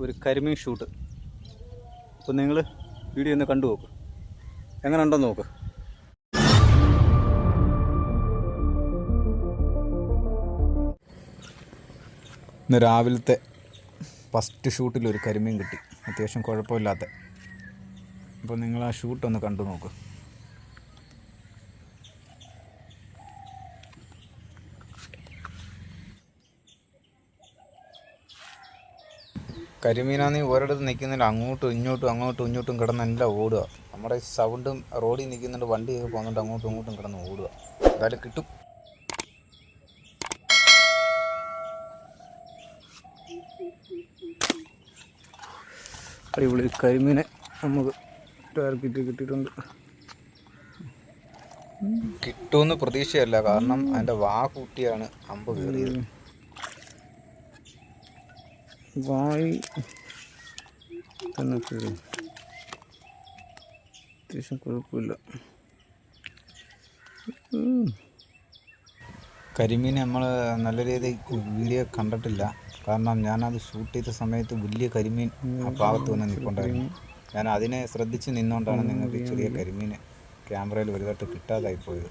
ഒരു കരിമീൻ ഷൂട്ട്. അപ്പോൾ നിങ്ങൾ വീഡിയോ ഒന്ന് കണ്ടു നോക്ക്. എങ്ങനെ ഉണ്ടോ നോക്ക്. ഇന്ന് രാവിലത്തെ ഫസ്റ്റ് ഷൂട്ടിൽ ഒരു കരിമീൻ കിട്ടി. അത്യാവശ്യം കുഴപ്പമില്ലാത്ത. അപ്പോൾ നിങ്ങൾ ആ ഷൂട്ടൊന്ന് കണ്ടു നോക്ക്. കരിമീനാന്ന് ഒരിടത്ത് നിൽക്കുന്നില്ല അങ്ങോട്ടും ഇങ്ങോട്ടും അങ്ങോട്ടും ഇങ്ങോട്ടും കിടന്ന് എല്ലാം ഓടുക നമ്മുടെ സൗണ്ടും റോഡിൽ നിൽക്കുന്നുണ്ട് വണ്ടിയൊക്കെ പോകുന്നുണ്ട് അങ്ങോട്ടും ഇങ്ങോട്ടും കിടന്ന് ഓടുക എന്തായാലും കിട്ടും. അടിപൊളി കരിമീനെ നമുക്ക് ടാർഗറ്റ് കിട്ടിയിട്ടുണ്ട്. കിട്ടുമെന്ന് പ്രതീക്ഷയല്ല. കാരണം അതിന്റെ വാ കൂട്ടിയാണ് അമ്പ് കയറിയത്. വായി. തന്നെ കയറി അത്യാവശ്യം കുഴപ്പമില്ല. കരിമീൻ നമ്മൾ നല്ല രീതിയിൽ വീഡിയോ കണ്ടിട്ടില്ല. കാരണം ഞാനത് ഷൂട്ട് ചെയ്ത സമയത്ത് വലിയ കരിമീൻ ആ ഭാഗത്ത് വന്ന് നിൽപ്പുണ്ടായിരുന്നു. ഞാൻ അതിനെ ശ്രദ്ധിച്ച് നിന്നുകൊണ്ടാണ് നിങ്ങൾക്ക് ചെറിയ കരിമീൻ ക്യാമറയിൽ വലുതായിട്ട് കിട്ടാതായി പോയത്.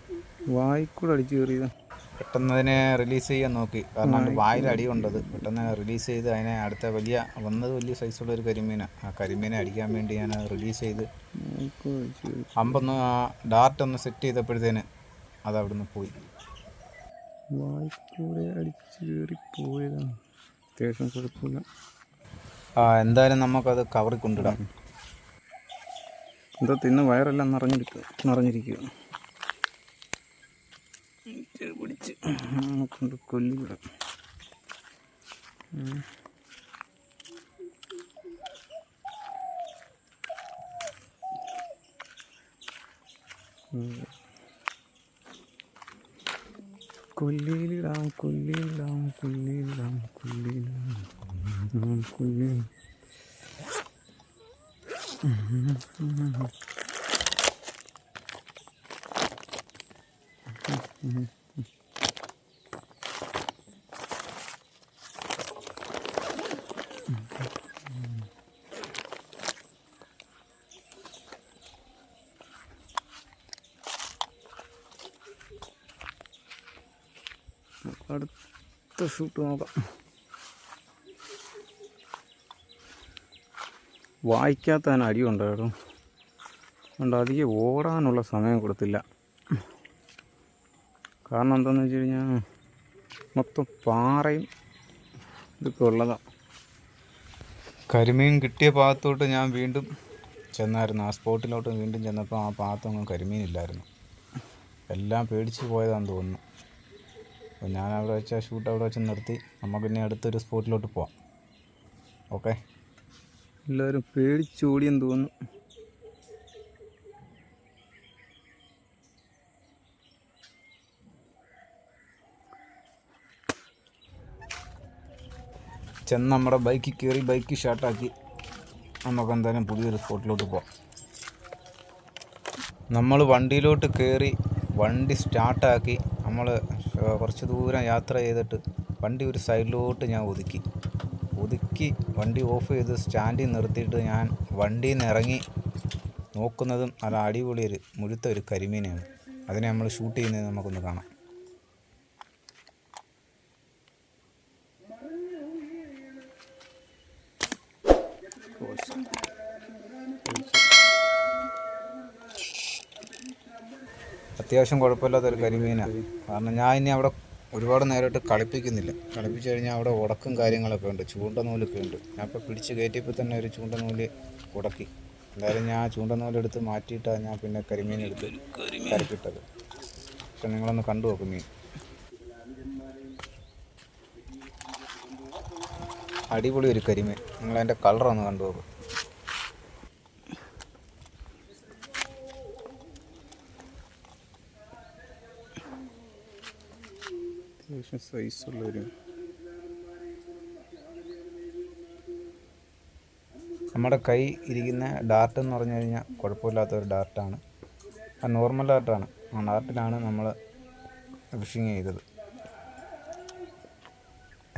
വായിക്കൂടെ അടിച്ചു കയറിയതാ. പെട്ടെന്ന് അതിനെ റിലീസ് ചെയ്യാൻ നോക്കി. കാരണം വായിൽ അടി കൊണ്ടത് പെട്ടെന്ന് റിലീസ് ചെയ്ത് അതിനെ അടുത്ത വലിയ വന്നത് വലിയ സൈസുള്ള ഒരു കരിമീനാണ് ആ കരിമീനെ അടിക്കാൻ വേണ്ടി ഞാൻ റിലീസ് ചെയ്ത് അമ്പൊന്ന് ഡാർട്ട് ഒന്ന് സെറ്റ് ചെയ്തപ്പോഴത്തേന് അത് അവിടുന്ന് പോയി. വായിക്കൂടെ അടിച്ച് കയറി പോയതാണ്. അത്യാവശ്യം കുഴപ്പമില്ല. ആ എന്തായാലും നമുക്കത് കവറിൽ കൊണ്ടിടാം എന്താ തിന്ന് വയറെല്ലാം നിറഞ്ഞിരിക്കുക നിറഞ്ഞിരിക്കുക പിടിച്ച്. കൊണ്ട് കൊല്ലിവിടാം. കൊല്ലിയിലിടാം കൊല്ലിയിലിടാം കൊല്ലിയിലിടാം കൊല്ലിയിലിടാം കൊല്ലിയിൽ അടുത്ത ഷൂട്ട് നോക്കാം. വായിക്കാത്തതിന് അടി ഉണ്ടായിരുന്നു അതുകൊണ്ട് അധികം ഓടാനുള്ള സമയം കൊടുത്തില്ല. കാരണം എന്താണെന്ന് വെച്ച് കഴിഞ്ഞാൽ മൊത്തം പാറയും ഇതൊക്കെ ഉള്ളതാണ് കരിമീൻ കിട്ടിയ ഭാഗത്തോട്ട് ഞാൻ വീണ്ടും ചെന്നായിരുന്നു. ആ സ്പോട്ടിലോട്ട് വീണ്ടും ചെന്നപ്പോൾ ആ ഭാഗത്തൊന്നും കരിമീനില്ലായിരുന്നു എല്ലാം പേടിച്ച് പോയതാണെന്ന് തോന്നുന്നു. അപ്പോൾ ഞാൻ അവിടെ വെച്ച് ആ ഷൂട്ട് അവിടെ വെച്ച് നിർത്തി. നമുക്ക് ഇനി അടുത്തൊരു സ്പോട്ടിലോട്ട് പോവാം. ഓക്കെ എല്ലാവരും പേടിച്ചോടിയെന്ന് തോന്നുന്നു. ചെന്ന് നമ്മുടെ ബൈക്ക് കയറി ബൈക്ക് ഷാർട്ടാക്കി നമുക്ക് എന്തായാലും പുതിയൊരു സ്പോട്ടിലോട്ട് പോവാം. നമ്മൾ വണ്ടിയിലോട്ട് കയറി വണ്ടി സ്റ്റാർട്ടാക്കി നമ്മൾ കുറച്ച് ദൂരം യാത്ര ചെയ്തിട്ട് വണ്ടി ഒരു സൈഡിലോട്ട് ഞാൻ ഒതുക്കി. ഒതുക്കി വണ്ടി ഓഫ് ചെയ്ത് സ്റ്റാൻഡിൽ നിർത്തിയിട്ട് ഞാൻ വണ്ടിയിൽ നിന്ന് ഇറങ്ങി നോക്കുന്നതും നല്ല അടിപൊളി ഒരു മുഴുത്ത ഒരു കരിമീനെയാണ് അതിനെ നമ്മൾ ഷൂട്ട് ചെയ്യുന്നത് നമുക്കൊന്ന് കാണാം. അത്യാവശ്യം കുഴപ്പമില്ലാത്തൊരു കരിമീനാണ് കാരണം ഞാൻ ഇനി അവിടെ ഒരുപാട് നേരമായിട്ട് കളിപ്പിക്കുന്നില്ല. കളിപ്പിച്ച് കഴിഞ്ഞാൽ അവിടെ ഉടക്കും കാര്യങ്ങളൊക്കെ ഉണ്ട്. ചൂണ്ട നൂലൊക്കെ ഉണ്ട്. ഞാൻ ഇപ്പോൾ പിടിച്ച് കയറ്റിയപ്പോൾ തന്നെ ഒരു ചൂണ്ട നൂൽ ഉടക്കി. എന്തായാലും ഞാൻ ചൂണ്ടനൂലെടുത്ത് ചൂണ്ട നൂലെടുത്ത് മാറ്റിയിട്ടാണ് ഞാൻ പിന്നെ കരിമീൻ എടുത്ത് കരക്കിട്ടത്. പക്ഷെ നിങ്ങളൊന്ന് കണ്ടു നോക്കും മീൻ. അടിപൊളി ഒരു കരിമീൻ. നിങ്ങളതിന്റെ കളറൊന്ന് കണ്ടു നോക്കും. അത്യാവശ്യം സൈസുള്ളൊരു നമ്മുടെ കൈ ഇരിക്കുന്ന ഡാർട്ട് എന്ന് പറഞ്ഞു കഴിഞ്ഞാൽ കുഴപ്പമില്ലാത്ത ഒരു ഡാർട്ടാണ് ആ നോർമൽ ഡാർട്ടാണ് ആ ഡാർട്ടിലാണ് നമ്മൾ ഫിഷിങ് ചെയ്തത്.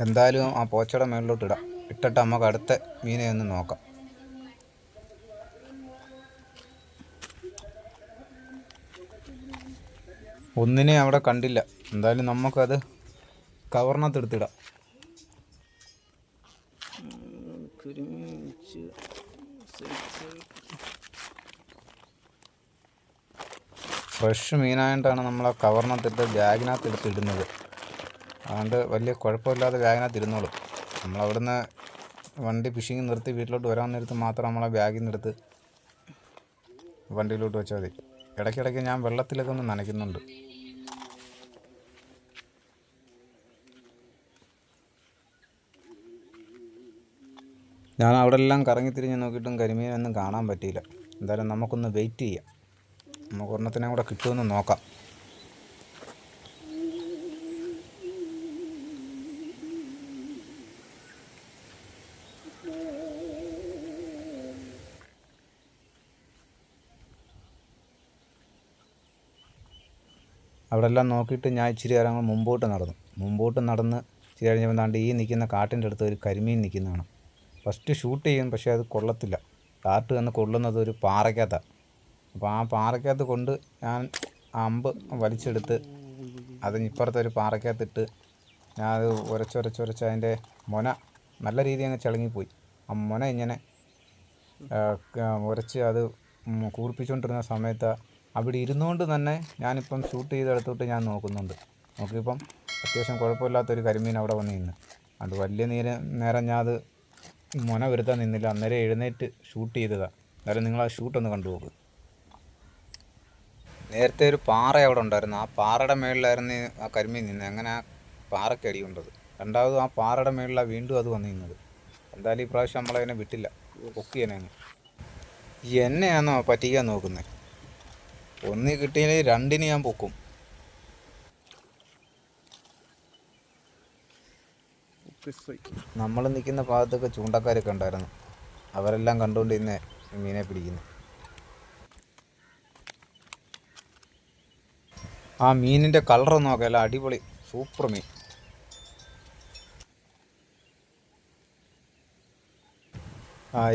എന്തായാലും ആ പോച്ചയുടെ മേളിലോട്ട് ഇടാം. ഇട്ടിട്ട് നമുക്ക് അടുത്ത മീനെ ഒന്ന് നോക്കാം. ഒന്നിനെ അവിടെ കണ്ടില്ല. എന്തായാലും നമുക്കത് കവറിനകത്ത് എടുത്തിടാം ഫ്രഷ് മീനായിട്ടാണ് നമ്മൾ ആ കവറിനകത്തിട്ട് ബാഗിനകത്ത് എടുത്തിടുന്നത് അതുകൊണ്ട് വലിയ കുഴപ്പമില്ലാതെ ബാഗിനകത്ത് ഇരുന്നോളും നമ്മളവിടുന്ന് വണ്ടി ഫിഷിങ് നിർത്തി വീട്ടിലോട്ട് വരാൻ നേരത്ത് മാത്രം നമ്മളെ ബാഗിൽ നിന്ന് എടുത്ത് വണ്ടിയിലോട്ട് വെച്ചാൽ മതി. ഇടയ്ക്കിടയ്ക്ക് ഞാൻ വെള്ളത്തിലൊക്കെ ഒന്ന് നനയ്ക്കുന്നുണ്ട്. ഞാൻ അവിടെ എല്ലാം കറങ്ങി തിരിഞ്ഞ് നോക്കിയിട്ടും കരിമീനൊന്നും കാണാൻ പറ്റിയില്ല. എന്തായാലും നമുക്കൊന്ന് വെയിറ്റ് ചെയ്യാം. നമുക്ക് ഒരെണ്ണത്തിനെ കൂടെ കിട്ടുമെന്ന് നോക്കാം. അവിടെ എല്ലാം നോക്കിയിട്ട് ഞാൻ ഇച്ചിരി നേരം മുമ്പോട്ട് നടന്നു. മുമ്പോട്ട് നടന്ന് ഇച്ചിരി കഴിഞ്ഞപ്പോൾ താണ്ട് ഈ നിൽക്കുന്ന കാട്ടിന്റെ അടുത്ത് ഒരു കരിമീൻ നിൽക്കുന്നതാണ്. ഫസ്റ്റ് ഷൂട്ട് ചെയ്യും പക്ഷേ അത് കൊള്ളത്തില്ല. കാട്ട് വന്ന് കൊള്ളുന്നത് ഒരു പാറയ്ക്കകത്താണ് അപ്പോൾ ആ പാറയ്ക്കകത്ത് കൊണ്ട് ഞാൻ അമ്പ് വലിച്ചെടുത്ത് അത് ഇപ്പുറത്തെ ഒരു പാറയ്ക്കകത്തിട്ട് ഞാൻ അത് ഉരച്ചുരച്ചുരച്ച് അതിന്റെ മൊന നല്ല രീതിയിൽ അങ്ങ് ചിളങ്ങിപ്പോയി. ആ മുന ഇങ്ങനെ ഉരച്ച് അത് കൂർപ്പിച്ചുകൊണ്ടിരുന്ന സമയത്ത് അവിടെ ഇരുന്നുകൊണ്ട് തന്നെ ഞാനിപ്പം ഷൂട്ട് ചെയ്തെടുത്തോട്ട് ഞാൻ നോക്കുന്നുണ്ട്. നോക്കിയപ്പം അത്യാവശ്യം കുഴപ്പമില്ലാത്തൊരു കരിമീൻ അവിടെ വന്ന് നിന്ന്. അത് വലിയ നേരം നേരം ഞാൻ അത് മൊന വരുത്താൻ നിന്നില്ല. അന്നേരം എഴുന്നേറ്റ് ഷൂട്ട് ചെയ്തതാണ് എന്നാലും നിങ്ങൾ ആ ഷൂട്ടൊന്ന് നോക്ക്. നേരത്തെ ഒരു പാറ അവിടെ ഉണ്ടായിരുന്നു. ആ പാറയുടെ മേളിലായിരുന്നു ആ കരിമീൻ നിന്നത്. അങ്ങനെ ആ പാറയ്ക്ക് അടിയുണ്ടത് രണ്ടാമത് ആ പാറയുടെ മേളിലാണ് വീണ്ടും അത് വന്ന് നിന്നത്. എന്തായാലും ഈ പ്രാവശ്യം നമ്മളതിനെ വിട്ടില്ല. പൊക്കിയനെ അങ്ങ്. എന്നെയാണോ പറ്റിക്കാൻ നോക്കുന്നത് ഒന്ന് കിട്ടിയില്ലെങ്കിൽ രണ്ടിന് ഞാൻ പൊക്കും. നമ്മൾ നിൽക്കുന്ന ഭാഗത്തൊക്കെ ചൂണ്ടക്കാരൊക്കെ ഉണ്ടായിരുന്നു. അവരെല്ലാം കണ്ടുകൊണ്ട് ഇന്ന് മീനെ പിടിക്കുന്നു. ആ മീനിന്റെ കളർ നോക്കാം അടിപൊളി സൂപ്പർ മീൻ.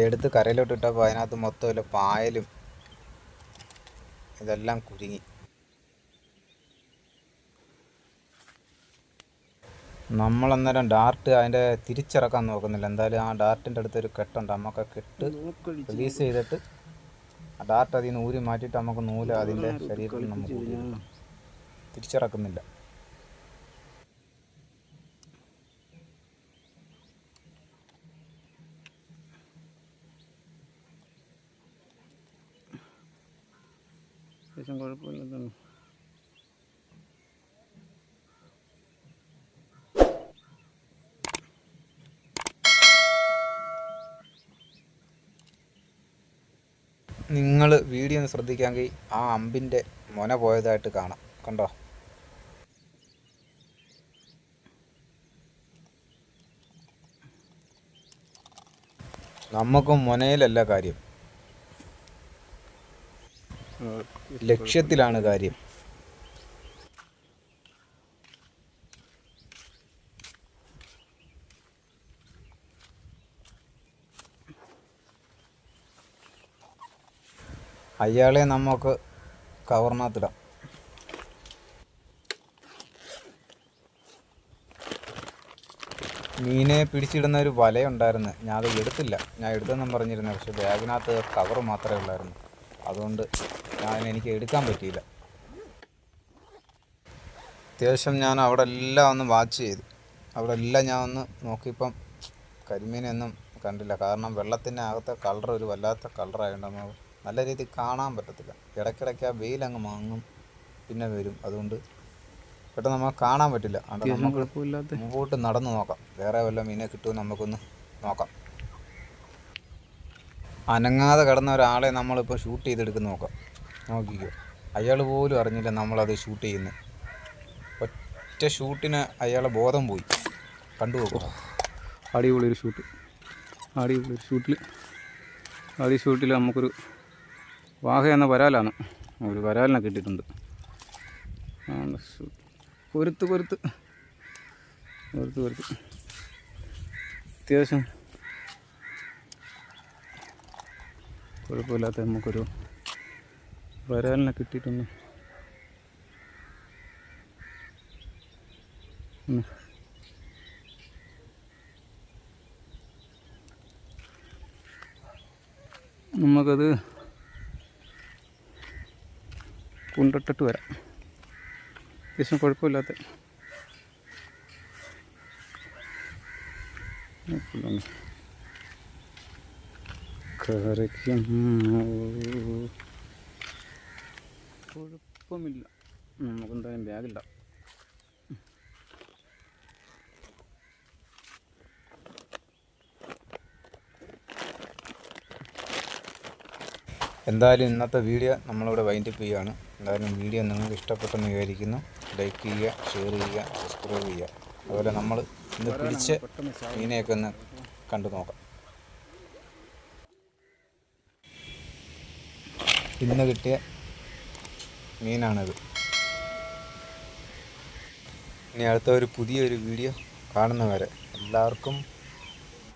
എടുത്ത് കരയിലോട്ട് ഇട്ടപ്പോൾ അതിനകത്ത് മൊത്തം വല്ല പായലും ഇതെല്ലാം കുരുങ്ങി. നമ്മളന്നേരം ഡാർട്ട് അതിന്റെ തിരിച്ചിറക്കാൻ നോക്കുന്നില്ല. എന്തായാലും ആ ഡാർട്ടിന്റെ അടുത്ത് ഒരു കെട്ടുണ്ട്. നമുക്ക് ആ കെട്ട് റിലീസ് ചെയ്തിട്ട് ആ ഡാർട്ട് അതിൽ നിന്ന് ഊരി മാറ്റിയിട്ട് നമുക്ക് നൂൽ അതിന്റെ ശരീരത്തിൽ നമുക്ക്. തിരിച്ചിറക്കുന്നില്ല. അത്യാവശ്യം കുഴപ്പമില്ലെന്നാണ് നിങ്ങൾ വീഡിയോ ഒന്ന് ശ്രദ്ധിക്കാമെങ്കിൽ ആ അമ്പിന്റെ മുന പോയതായിട്ട് കാണാം കണ്ടോ? നമുക്കും മുനയിലല്ല കാര്യം. ലക്ഷ്യത്തിലാണ് കാര്യം. അയാളെ നമുക്ക് കവറിനകത്തിടാം മീനെ പിടിച്ചിടുന്ന ഒരു വലയുണ്ടായിരുന്നു. ഞാൻ അത് എടുത്തില്ല. ഞാൻ എടുത്തെന്നും പറഞ്ഞിരുന്നു. പക്ഷെ ബാഗിനകത്ത് കവർ മാത്രമേ ഉള്ളായിരുന്നു. അതുകൊണ്ട് ഞാൻ എനിക്ക് എടുക്കാൻ പറ്റിയില്ല. അത്യാവശ്യം ഞാൻ അവിടെ എല്ലാം ഒന്ന് വാച്ച് ചെയ്തു. അവിടെ എല്ലാം ഞാൻ ഒന്ന് നോക്കിയപ്പം കരിമീനൊന്നും കണ്ടില്ല. കാരണം വെള്ളത്തിന്റെ അകത്തെ കളർ ഒരു വല്ലാത്ത കളറായതുകൊണ്ട് നമുക്ക് നല്ല രീതിയിൽ കാണാൻ പറ്റത്തില്ല. ഇടയ്ക്കിടയ്ക്ക് ആ വെയിലങ്ങ് മങ്ങും പിന്നെ വരും. അതുകൊണ്ട് പെട്ടെന്ന് നമുക്ക് കാണാൻ പറ്റില്ല. അതുകൊണ്ട് നമുക്ക് മുമ്പോട്ട് നടന്നു നോക്കാം. വേറെ വല്ല മീനെ കിട്ടുമെന്ന് നമുക്കൊന്ന് നോക്കാം. അനങ്ങാതെ കിടന്ന ഒരാളെ നമ്മളിപ്പോൾ ഷൂട്ട് ചെയ്തെടുക്കുന്ന നോക്കാം. നോക്കിക്കോ. അയാൾ പോലും അറിഞ്ഞില്ല നമ്മളത് ഷൂട്ട് ചെയ്യുന്നത് ഒറ്റ ഷൂട്ടിന് അയാളെ ബോധം പോയി. കണ്ടു നോക്കോ. അടിപൊളി ഒരു ഷൂട്ട് അടിപൊളി ഷൂട്ടിൽ അടി ഷൂട്ടിൽ നമുക്കൊരു വാഹ എന്ന വരാലാണ്. ഒരു വരാലിനെ കിട്ടിയിട്ടുണ്ട്. പൊരുത്ത് പൊരുത്ത്. പൊരുത്ത് പൊരുത്ത്. അത്യാവശ്യം കുഴപ്പമില്ലാത്ത നമുക്കൊരു വരാലിനെ കിട്ടിയിട്ടൊന്ന്. നമുക്കത് കൊണ്ടിട്ടിട്ട് വരാം അത്യാവശ്യം കുഴപ്പമില്ലാത്ത കുഴപ്പമില്ല. കരയ്ക്കും കുഴപ്പമില്ല. നമുക്കെന്തായാലും ബാഗില്ല എന്തായാലും ഇന്നത്തെ വീഡിയോ നമ്മളിവിടെ വൈൻഡപ്പ് ചെയ്യുകയാണ്. എന്തായാലും വീഡിയോ നിങ്ങൾക്ക് ഇഷ്ടപ്പെട്ടെന്ന് വിചാരിക്കുന്നു. ലൈക്ക് ചെയ്യുക ഷെയർ ചെയ്യുക സബ്സ്ക്രൈബ് ചെയ്യുക. അതുപോലെ നമ്മൾ ഇന്ന് പിടിച്ച് മീനെയൊക്കെ ഒന്ന് കണ്ടു നോക്കാം. ഇന്ന് കിട്ടിയ മീനാണിത്. ഇനി അടുത്ത ഒരു പുതിയൊരു വീഡിയോ കാണുന്നവരെ എല്ലാവർക്കും